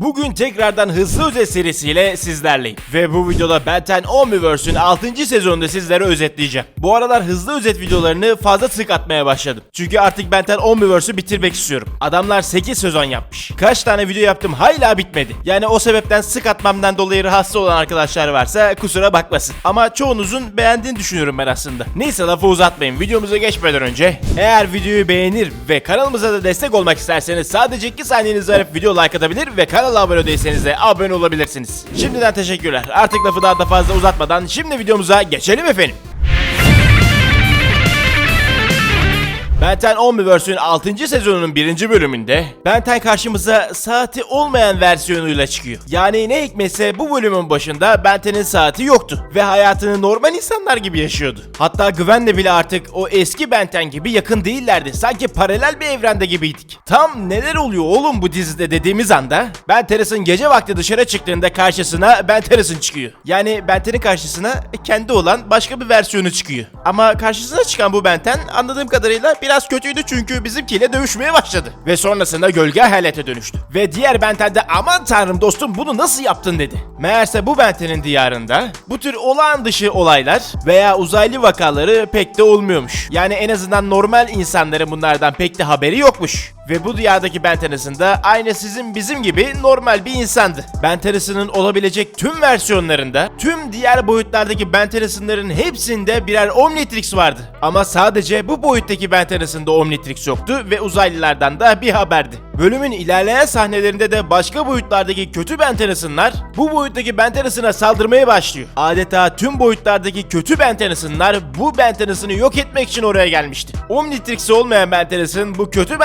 Bugün tekrardan Hızlı Özet serisiyle sizlerleyim. Ve bu videoda Ben 10 Omniverse'ün 6. sezonunu sizlere özetleyeceğim. Bu aralar hızlı özet videolarını fazla sık atmaya başladım. Çünkü artık Ben 10 Omniverse'ü bitirmek istiyorum. Adamlar 8 sezon yapmış. Kaç tane video yaptım hala bitmedi. Yani o sebepten sık atmamdan dolayı rahatsız olan arkadaşlar varsa kusura bakmasın. Ama çoğunuzun beğendiğini düşünüyorum ben aslında. Neyse lafı uzatmayın. Videomuza geçmeden önce eğer videoyu beğenir ve kanalımıza da destek olmak isterseniz sadece 2 saniyenizi ayırıp video like atabilir ve kanala abone değilseniz de abone olabilirsiniz. Şimdiden teşekkürler. Artık lafı daha da fazla uzatmadan şimdi videomuza geçelim efendim. Benten Omniverse'ün 6. sezonunun 1. bölümünde Benten karşımıza saati olmayan versiyonuyla çıkıyor. Yani ne hikmetse bu bölümün başında Benten'in saati yoktu ve hayatını normal insanlar gibi yaşıyordu. Hatta Gwen'le bile artık o eski Benten gibi yakın değillerdi. Sanki paralel bir evrende gibiydik. Tam neler oluyor oğlum bu dizide dediğimiz anda Ben Terrace'ın gece vakti dışarı çıktığında karşısına Ben Terrace'ın çıkıyor. Yani Benten'in karşısına kendi olan başka bir versiyonu çıkıyor. Ama karşısına çıkan bu Benten anladığım kadarıyla biraz kötüydü çünkü bizimkiyle dövüşmeye başladı. Ve sonrasında gölge hayalete dönüştü. Ve diğer Benten de aman tanrım dostum bunu nasıl yaptın dedi. Meğerse bu Benten'in diyarında bu tür olağan dışı olaylar veya uzaylı vakaları pek de olmuyormuş. Yani en azından normal insanların bunlardan pek de haberi yokmuş. Ve bu diyardaki Bentenis'in de aynı sizin bizim gibi normal bir insandı. Bentenis'in olabilecek tüm versiyonlarında, tüm diğer boyutlardaki Bentenis'inlerin hepsinde birer Omnitrix vardı. Ama sadece bu boyuttaki Bentenis'inde Omnitrix yoktu ve uzaylılardan da bir haberdi. Bölümün ilerleyen sahnelerinde de başka boyutlardaki kötü Bentenis'inler bu boyuttaki Bentenis'ine saldırmaya başlıyor. Adeta tüm boyutlardaki kötü Bentenis'inler bu Bentenis'ini yok etmek için oraya gelmişti. Omnitrix'i olmayan Bentenis'in bu kötü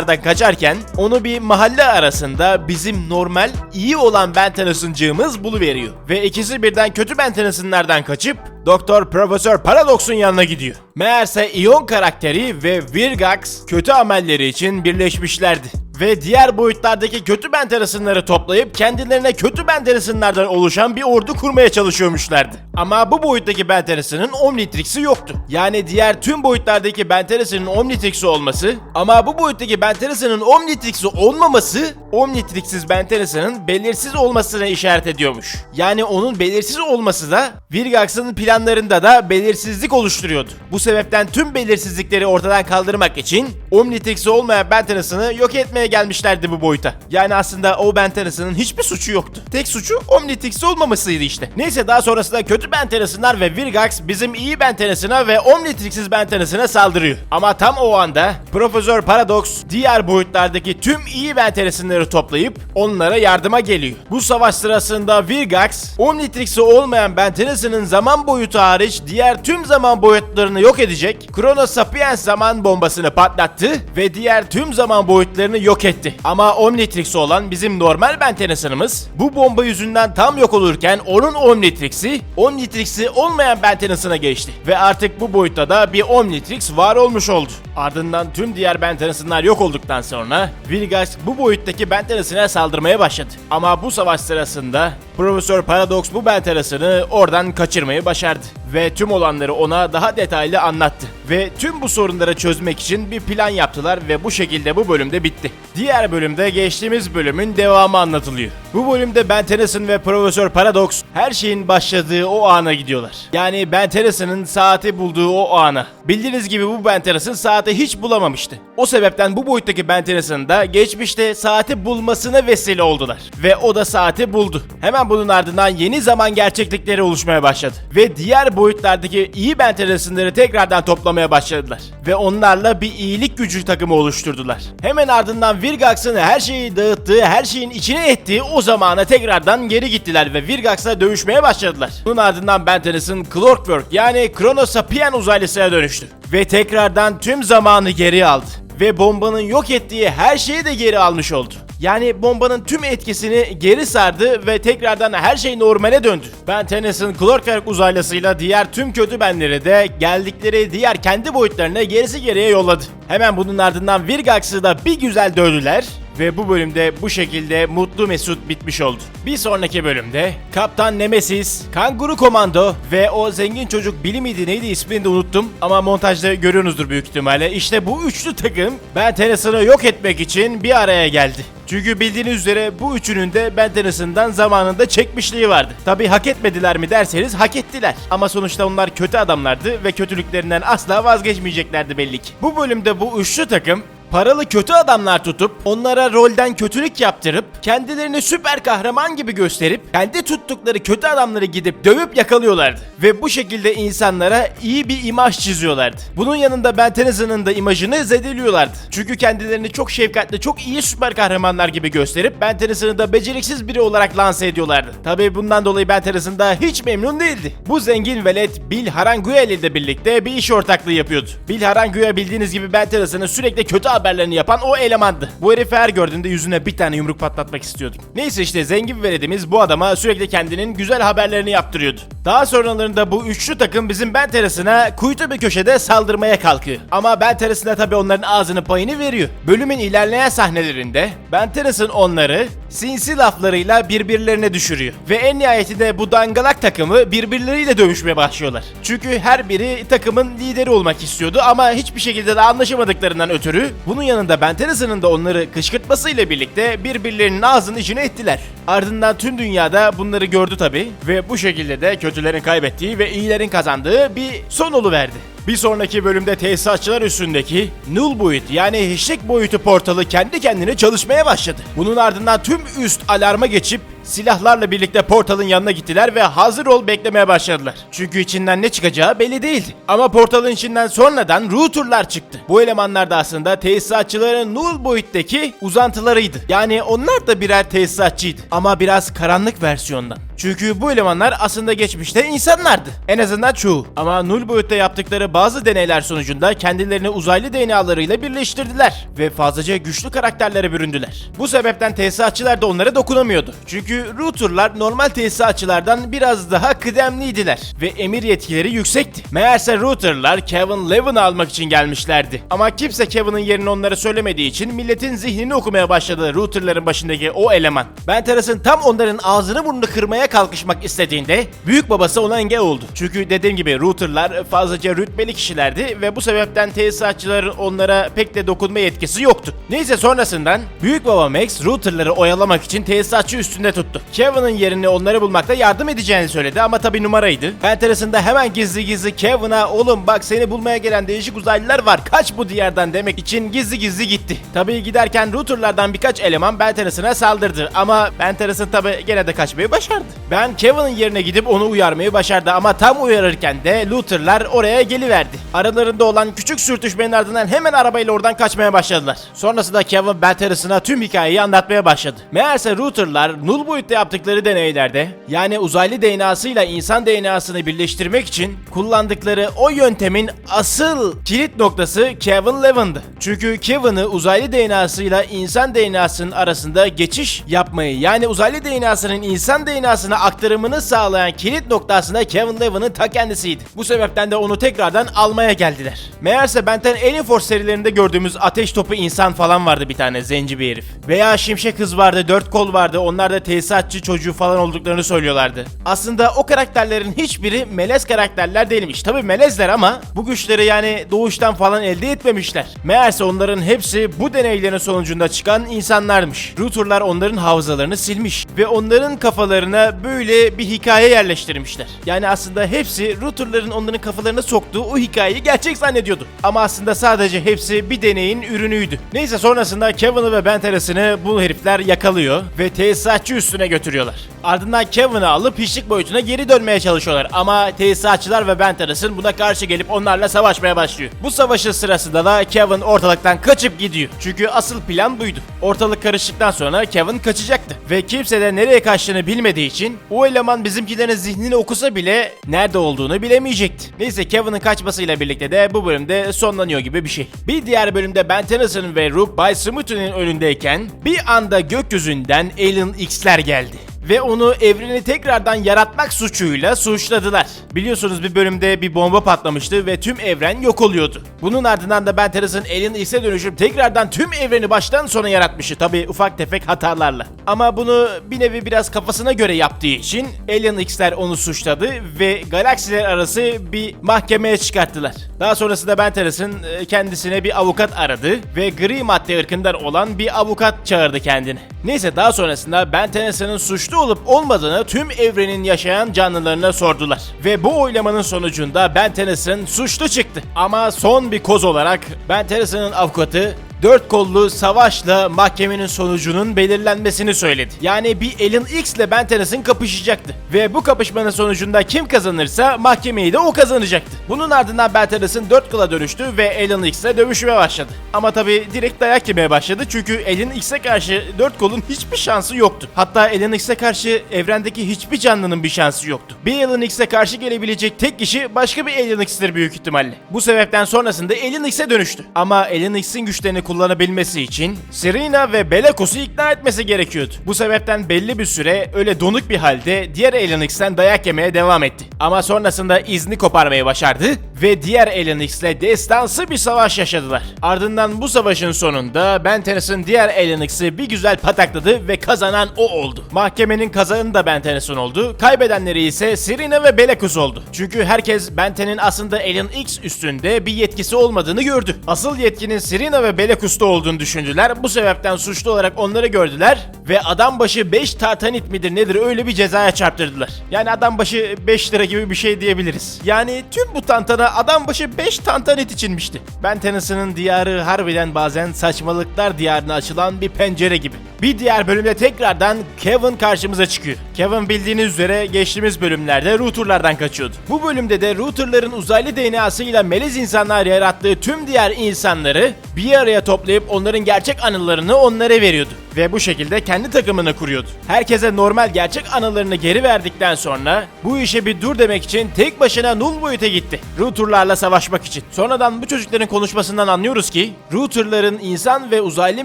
Bentenis'inlerden kaçarken onu bir mahalle arasında bizim normal iyi olan Bentenis'incığımız buluveriyor. Ve ikisi birden kötü Bentenis'inlerden kaçıp Doktor Profesör Paradox'un yanına gidiyor. Meğerse Ion karakteri ve Virgax kötü amelleri için birleşmişlerdi ve diğer boyutlardaki kötü benterisonları toplayıp kendilerine kötü benterisonlardan oluşan bir ordu kurmaya çalışıyormuşlardı. Ama bu boyuttaki benterisonun Omnitrix'i yoktu. Yani diğer tüm boyutlardaki benterisonun Omnitrix'i olması ama bu boyuttaki benterisonun Omnitrix'i olmaması Omnitrix'siz benterisonun belirsiz olmasına işaret ediyormuş. Yani onun belirsiz olması da Virgax'ın planlarında da belirsizlik oluşturuyordu. Bu sebepten tüm belirsizlikleri ortadan kaldırmak için Omnitrix'i olmayan benterisonu yok etmeye gelmişlerdi bu boyuta. Yani aslında o Ben Tennison'ın hiçbir suçu yoktu. Tek suçu Omnitrix'i olmamasıydı işte. Neyse daha sonrasında kötü Ben Tennison'lar ve Virgax bizim iyi Ben Tennison'a ve Omnitrix'iz Ben Tennison'a saldırıyor. Ama tam o anda Profesör Paradox diğer boyutlardaki tüm iyi Ben Tennison'ları toplayıp onlara yardıma geliyor. Bu savaş sırasında Virgax Omnitrix'i olmayan Ben Tennyson'ın zaman boyutu hariç diğer tüm zaman boyutlarını yok edecek Chrono Sapiens zaman bombasını patlattı ve diğer tüm zaman boyutlarını yok etti. Ama Omnitrix olan bizim normal Ben Tennyson'ımız bu bomba yüzünden tam yok olurken onun Omnitrix'i Omnitrix'i olmayan Ben Tennyson'a geçti. Ve artık bu boyutta da bir Omnitrix var olmuş oldu. Ardından tüm diğer Ben Tennyson'lar yok olduktan sonra Vilgax bu boyuttaki Tennyson'a saldırmaya başladı. Ama bu savaş sırasında Profesör Paradox bu Ben Tennyson'ı oradan kaçırmayı başardı. Ve tüm olanları ona daha detaylı anlattı. Ve tüm bu sorunları çözmek için bir plan yaptılar ve bu şekilde bu bölümde bitti. Diğer bölümde geçtiğimiz bölümün devamı anlatılıyor. Bu bölümde Ben Tennyson ve Profesör Paradox her şeyin başladığı o ana gidiyorlar. Yani Ben Tennyson'ın saati bulduğu o ana. Bildiğiniz gibi bu Ben Tennyson saati hiç bulamamıştı. O sebepten bu boyuttaki Ben Tennyson'ın da geçmişte saati bulmasına vesile oldular. Ve o da saati buldu. Hemen bunun ardından yeni zaman gerçeklikleri oluşmaya başladı. Ve diğer boyutlardaki iyi Ben Tennyson'ları tekrardan toplamaya başladılar. Ve onlarla bir iyilik gücü takımı oluşturdular. Hemen ardından Virgax'ın her şeyi dağıttığı, her şeyin içine ettiği o zamana tekrardan geri gittiler ve Virgax'la dövüşmeye başladılar. Bunun ardından Ben Tennyson Clockwork yani Chrono Sapien uzaylısına dönüştü. Ve tekrardan tüm zamanı geri aldı. Ve bombanın yok ettiği her şeyi de geri almış oldu. Yani bombanın tüm etkisini geri sardı ve tekrardan her şey normale döndü. Ben Tennyson Clockwork uzaylısıyla diğer tüm kötü benleri de geldikleri diğer kendi boyutlarına gerisi geriye yolladı. Hemen bunun ardından Virgax'ı da bir güzel dövdüler Ve bu bölümde bu şekilde mutlu mesut bitmiş oldu. Bir sonraki bölümde Kaptan Nemesis, Kanguru Komando ve o zengin çocuk Billy miydi neydi ismini de unuttum. Ama montajda görüyorsunuzdur büyük ihtimalle. İşte bu üçlü takım Ben Tennyson'ı yok etmek için bir araya geldi. Çünkü bildiğiniz üzere bu üçünün de Ben Tennyson'dan zamanında çekmişliği vardı. Tabi hak etmediler mi derseniz hak ettiler. Ama sonuçta onlar kötü adamlardı ve kötülüklerinden asla vazgeçmeyeceklerdi belli ki. Bu bölümde bu üçlü takım paralı kötü adamlar tutup onlara rolden kötülük yaptırıp kendilerini süper kahraman gibi gösterip kendi tuttukları kötü adamları gidip dövüp yakalıyorlardı. Ve bu şekilde insanlara iyi bir imaj çiziyorlardı. Bunun yanında Ben Tennyson'ın da imajını zedeliyorlardı. Çünkü kendilerini çok şefkatli, çok iyi süper kahramanlar gibi gösterip Ben Tennyson'ı da beceriksiz biri olarak lanse ediyorlardı. Tabii bundan dolayı Ben Tennyson da hiç memnun değildi. Bu zengin velet Bill Haranguel ile birlikte bir iş ortaklığı yapıyordu. Bill Haranguel bildiğiniz gibi Ben Tennyson'ın sürekli kötü haberlerini yapan o elemandı. Bu herifi her gördüğünde yüzüne bir tane yumruk patlatmak istiyordum. Neyse işte zengin veledimiz bu adama sürekli kendinin güzel haberlerini yaptırıyordu. Daha sonralarında bu üçlü takım bizim Ben Terası'na kuytu bir köşede saldırmaya kalkıyor. Ama Ben Terası'na tabi onların ağzını payını veriyor. Bölümün ilerleyen sahnelerinde Ben Teras'ın onları sinsi laflarıyla birbirlerine düşürüyor. Ve en nihayetinde bu dangalak takımı birbirleriyle dövüşmeye başlıyorlar. Çünkü her biri takımın lideri olmak istiyordu ama hiçbir şekilde de anlaşamadıklarından ötürü bunun yanında Ben Tennyson'ın da onları kışkırtmasıyla birlikte birbirlerinin ağzını içine ettiler. Ardından tüm dünyada bunları gördü tabi ve bu şekilde de kötülerin kaybettiği ve iyilerin kazandığı bir son verdi. Bir sonraki bölümde tesisatçılar üstündeki null boyut yani hiçlik boyutu portalı kendi kendine çalışmaya başladı. Bunun ardından tüm üst alarma geçip silahlarla birlikte portalın yanına gittiler ve hazır ol beklemeye başladılar. Çünkü içinden ne çıkacağı belli değildi. Ama portalın içinden sonradan routerlar çıktı. Bu elemanlar da aslında tesisatçıların null boyuttaki uzantılarıydı. Yani onlar da birer tesisatçıydı. Ama biraz karanlık versiyondan. Çünkü bu elemanlar aslında geçmişte insanlardı. En azından çoğu. Ama null boyutta yaptıkları bazı deneyler sonucunda kendilerini uzaylı DNA'larıyla birleştirdiler. Ve fazlaca güçlü karakterlere büründüler. Bu sebepten tesisatçılar da onlara dokunamıyordu. Çünkü routerlar normal tesisatçılardan biraz daha kıdemliydiler. Ve emir yetkileri yüksekti. Meğerse routerlar Kevin Levin'ı almak için gelmişlerdi. Ama kimse Kevin'ın yerini onlara söylemediği için milletin zihnini okumaya başladı routerların başındaki o eleman. Ben Teras'ın tam onların ağzını burnunu kırmaya kalkışmak istediğinde büyük babası ona engel oldu. Çünkü dediğim gibi routerlar fazlaca rütbeli kişilerdi ve bu sebepten tesisatçıların onlara pek de dokunma yetkisi yoktu. Neyse sonrasından büyük baba Max routerları oyalamak için tesisatçı üstünde tuttu. Kevin'ın yerini onlara bulmakta yardım edeceğini söyledi ama tabi numaraydı. Penteras'ında hemen gizli gizli Kevin'a oğlum bak seni bulmaya gelen değişik uzaylılar var kaç bu diyardan demek için gizli gizli gitti. Tabi giderken routerlardan birkaç eleman Penteras'ına saldırdı ama Penteras'ın tabi gene de kaçmayı başardı. Ben Kevin'ın yerine gidip onu uyarmayı başardı ama tam uyarırken de Luther'lar oraya geliverdi. Aralarında olan küçük sürtüşmenin ardından hemen arabayla oradan kaçmaya başladılar. Sonrasında Kevin Belteris'ına tüm hikayeyi anlatmaya başladı. Meğerse Luther'lar null boyutta yaptıkları deneylerde yani uzaylı DNA'sıyla insan DNA'sını birleştirmek için kullandıkları o yöntemin asıl kilit noktası Kevin Levin'dı. Çünkü Kevin'ı uzaylı DNA'sıyla insan DNA'sının arasında geçiş yapmayı yani uzaylı DNA'sının insan DNA'sına aktarımını sağlayan kilit noktasında Kevin Levin'ın ta kendisiydi. Bu sebepten de onu tekrardan almaya geldiler. Meğerse Benten Alien Force serilerinde gördüğümüz ateş topu insan falan vardı bir tane zenci bir herif. Veya şimşek kız vardı, dört kol vardı. Onlar da tesisatçı çocuğu falan olduklarını söylüyorlardı. Aslında o karakterlerin hiçbiri melez karakterler değilmiş. Tabi melezler ama bu güçleri yani doğuştan falan elde etmemişler. Meğerse onların hepsi bu deneylerin sonucunda çıkan insanlarmış. Router'lar onların hafızalarını silmiş ve onların kafalarına böyle bir hikaye yerleştirmişler. Yani aslında hepsi router'ların onların kafalarına soktuğu o hikayeyi gerçek zannediyordu. Ama aslında sadece hepsi bir deneyin ürünüydü. Neyse sonrasında Kevin'ı ve Ben Teras'ını bu herifler yakalıyor ve tesisatçı üstüne götürüyorlar. Ardından Kevin'ı alıp hiçlik boyutuna geri dönmeye çalışıyorlar ama tesisatçılar ve Ben Teras'ın buna karşı gelip onlarla savaşmaya başlıyor. Bu savaşın sırasında da Kevin ortalıktan kaçıp gidiyor. Çünkü asıl plan buydu. Ortalık karıştıktan sonra Kevin kaçacaktı. Ve kimse de nereye kaçtığını bilmediği için o eleman bizimkilerin zihnini okusa bile nerede olduğunu bilemeyecekti. Neyse Kevin'ın kaçmasıyla birlikte de bu bölümde sonlanıyor gibi bir şey. Bir diğer bölümde Ben Tennyson ve Rook Bay Smoothie'nin önündeyken bir anda gökyüzünden Alien X'ler geldi. ve onu evreni tekrardan yaratmak suçuyla suçladılar. Biliyorsunuz bir bölümde bir bomba patlamıştı ve tüm evren yok oluyordu. Bunun ardından da Ben Tennyson Alien X'e dönüşüp tekrardan tüm evreni baştan sona yaratmıştı. Tabi ufak tefek hatalarla. Ama bunu bir nevi biraz kafasına göre yaptığı için Alien X'ler onu suçladı ve galaksiler arası bir mahkemeye çıkarttılar. Daha sonrasında Ben Tennyson e, kendisine bir avukat aradı ve gri madde ırkından olan bir avukat çağırdı kendine. Neyse daha sonrasında Ben Tennyson'ın suçlu olup olmadığını tüm evrenin yaşayan canlılarına sordular. Ve bu oylamanın sonucunda Ben Tennyson suçlu çıktı. Ama son bir koz olarak Ben Tennyson'ın avukatı dört kollu savaşla mahkemenin sonucunun belirlenmesini söyledi. Yani bir Alien X ile Ben Tennyson kapışacaktı. Ve bu kapışmanın sonucunda kim kazanırsa mahkemeyi de o kazanacaktı. Bunun ardından Ben Tennyson dört kola dönüştü ve Alien X ile dövüşmeye başladı. Ama tabi direkt dayak yemeye başladı çünkü Alien X'e karşı dört kolun hiçbir şansı yoktu. Hatta Alien X'e karşı evrendeki hiçbir canlının bir şansı yoktu. Bir Alien X'e karşı gelebilecek tek kişi başka bir Alien X'tir büyük ihtimalle. Bu sebepten sonrasında Alien X'e dönüştü. Ama Alien X'in güçlerini kullanabilmesi için Serena ve Belakos'u ikna etmesi gerekiyordu. Bu sebepten belli bir süre öyle donuk bir halde diğer Alien X'ten dayak yemeye devam etti. Ama sonrasında izni koparmayı başardı ve diğer Alien X'le destansı bir savaş yaşadılar. Ardından bu savaşın sonunda Ben diğer Alien X'i bir güzel patakladı ve kazanan o oldu. Mahkemenin kazananı da Ben oldu. Kaybedenleri ise Serena ve Belacus oldu. Çünkü herkes Ben Ten'in aslında Alien X üstünde bir yetkisi olmadığını gördü. Asıl yetkinin Serena ve Belacus'ta olduğunu düşündüler. Bu sebepten suçlu olarak onları gördüler ve adam başı 5 tartanit midir nedir öyle bir cezaya çarptırdılar. Yani adam başı 5 lira gibi bir şey diyebiliriz. Yani tüm bu tantana adam başı 5 tantanit içinmişti. Ben Tennyson'ın diyarı harbiden bazen saçmalıklar diyarına açılan bir pencere gibi. Bir diğer bölümde tekrardan Kevin karşımıza çıkıyor. Kevin bildiğiniz üzere geçtiğimiz bölümlerde routerlardan kaçıyordu. Bu bölümde de routerların uzaylı DNA'sıyla melez insanlar yarattığı tüm diğer insanları bir araya toplayıp onların gerçek anılarını onlara veriyordu. Ve bu şekilde kendi takımını kuruyordu. Herkese normal gerçek anılarını geri verdikten sonra bu işe bir dur demek için tek başına null boyuta gitti. Routerlarla savaşmak için. Sonradan bu çocukların konuşmasından anlıyoruz ki routerların insan ve uzaylı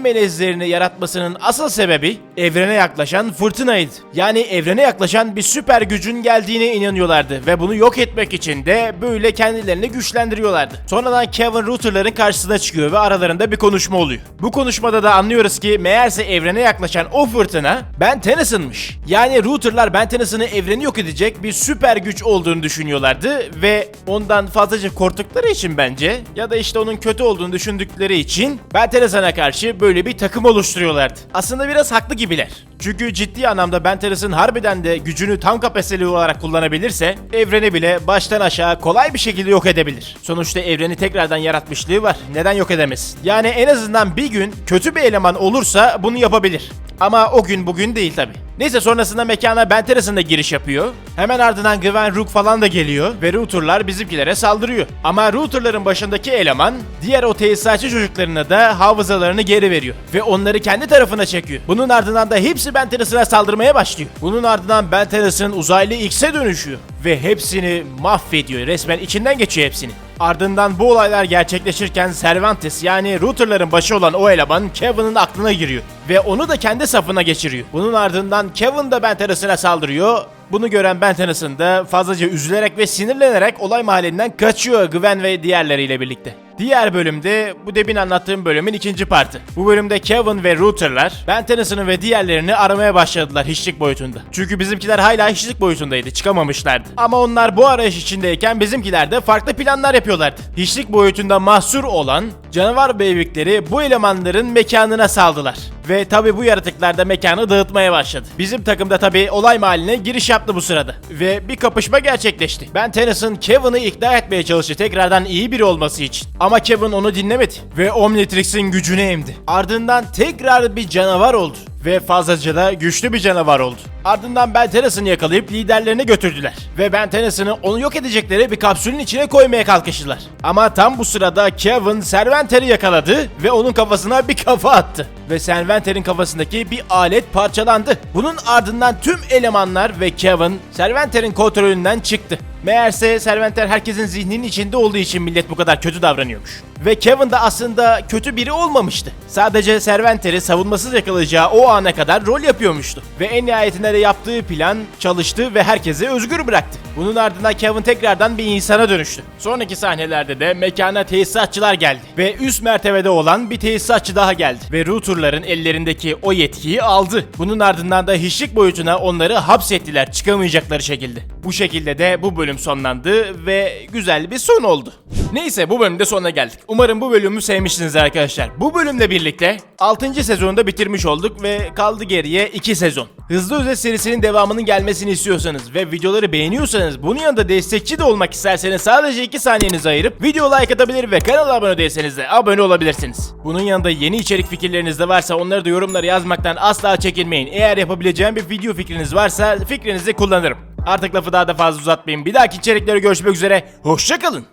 melezlerini yaratmasının asıl sebebi evrene yaklaşan fırtınaydı. Yani evrene yaklaşan bir süper gücün geldiğine inanıyorlardı ve bunu yok etmek için de böyle kendilerini güçlendiriyorlardı. Sonradan Kevin routerların karşısına çıkıyor ve aralarında bir konuşma oluyor. Bu konuşmada da anlıyoruz ki meğerse evrene yaklaşan o fırtına Ben Tennyson'mış. Yani routerlar Ben Tennyson'ı evreni yok edecek bir süper güç olduğunu düşünüyorlardı ve ondan fazlaca korktukları için bence ya da işte onun kötü olduğunu düşündükleri için Ben Tennyson'a karşı böyle bir takım oluşturuyorlardı. Aslında biraz haklı gibiler. Çünkü ciddi anlamda Ben Tennyson harbiden de gücünü tam kapasiteli olarak kullanabilirse evreni bile baştan aşağı kolay bir şekilde yok edebilir. Sonuçta evreni tekrardan yaratmışlığı var. Neden yok edemez? Yani en azından bir gün kötü bir eleman olursa bunu yapabilir. Ama o gün bugün değil tabi. Neyse sonrasında mekana Ben Tennyson da giriş yapıyor. Hemen ardından Gwen Rook falan da geliyor ve routerlar bizimkilere saldırıyor. Ama routerların başındaki eleman diğer o tesisatçı çocuklarına da hafızalarını geri veriyor. Ve onları kendi tarafına çekiyor. Bunun ardından da hepsi Ben Tennyson'a saldırmaya başlıyor. Bunun ardından Ben Tennyson uzaylı X'e dönüşüyor. Ve hepsini mahvediyor. Resmen içinden geçiyor hepsini. Ardından bu olaylar gerçekleşirken Cervantes yani routerların başı olan o eleman Kevin'in aklına giriyor. Ve onu da kendi safına geçiriyor. Bunun ardından Kevin de Ben Tennyson'a saldırıyor. Bunu gören Ben Tennyson da fazlaca üzülerek ve sinirlenerek olay mahallinden kaçıyor Gwen ve diğerleriyle birlikte. Diğer bölümde bu demin anlattığım bölümün ikinci partı. Bu bölümde Kevin ve Router'lar Ben Tennyson'ı ve diğerlerini aramaya başladılar hiçlik boyutunda. Çünkü bizimkiler hala hiçlik boyutundaydı çıkamamışlardı. Ama onlar bu arayış içindeyken bizimkiler de farklı planlar yapıyorlardı. Hiçlik boyutunda mahsur olan canavar beylikleri bu elemanların mekanına saldılar. Ve tabi bu yaratıklar da mekanı dağıtmaya başladı. Bizim takım da tabi olay mahalline giriş yaptı bu sırada. Ve bir kapışma gerçekleşti. Ben Tennyson Kevin'ı ikna etmeye çalıştı tekrardan iyi biri olması için. Ama Kevin onu dinlemedi. Ve Omnitrix'in gücünü emdi. Ardından tekrar bir canavar oldu. Ve fazlaca da güçlü bir canavar oldu. Ardından Ben Tennyson'ı yakalayıp liderlerine götürdüler. Ve Ben Tennyson'ı onu yok edecekleri bir kapsülün içine koymaya kalkıştılar. Ama tam bu sırada Kevin Serventer'i yakaladı ve onun kafasına bir kafa attı. ve Serventer'in kafasındaki bir alet parçalandı. Bunun ardından tüm elemanlar ve Kevin Serventer'in kontrolünden çıktı. Meğerse Serventer herkesin zihninin içinde olduğu için millet bu kadar kötü davranıyormuş. Ve Kevin de aslında kötü biri olmamıştı. Sadece Serventer'i savunmasız yakalayacağı o ana kadar rol yapıyormuştu. Ve en nihayetinde de yaptığı plan çalıştı ve herkesi özgür bıraktı. Bunun ardından Kevin tekrardan bir insana dönüştü. Sonraki sahnelerde de mekana tesisatçılar geldi. Ve üst mertebede olan bir tesisatçı daha geldi. Ve routerların ellerindeki o yetkiyi aldı. Bunun ardından da hiçlik boyutuna onları hapsettiler çıkamayacakları şekilde. Bu şekilde de bu bölüm sonlandı ve güzel bir son oldu. Neyse bu bölümde sonuna geldik. Umarım bu bölümü sevmişsiniz arkadaşlar. Bu bölümle birlikte 6. sezonda bitirmiş olduk ve kaldı geriye 2 sezon. Hızlı Özet serisinin devamının gelmesini istiyorsanız ve videoları beğeniyorsanız bunun yanında destekçi de olmak isterseniz sadece 2 saniyenizi ayırıp video like atabilir ve kanala abone değilseniz de abone olabilirsiniz. Bunun yanında yeni içerik fikirleriniz de varsa onları da yorumlara yazmaktan asla çekinmeyin. Eğer yapabileceğim bir video fikriniz varsa fikrinizi kullanırım. Artık lafı daha da fazla uzatmayayım. Bir dahaki içeriklere görüşmek üzere. Hoşçakalın.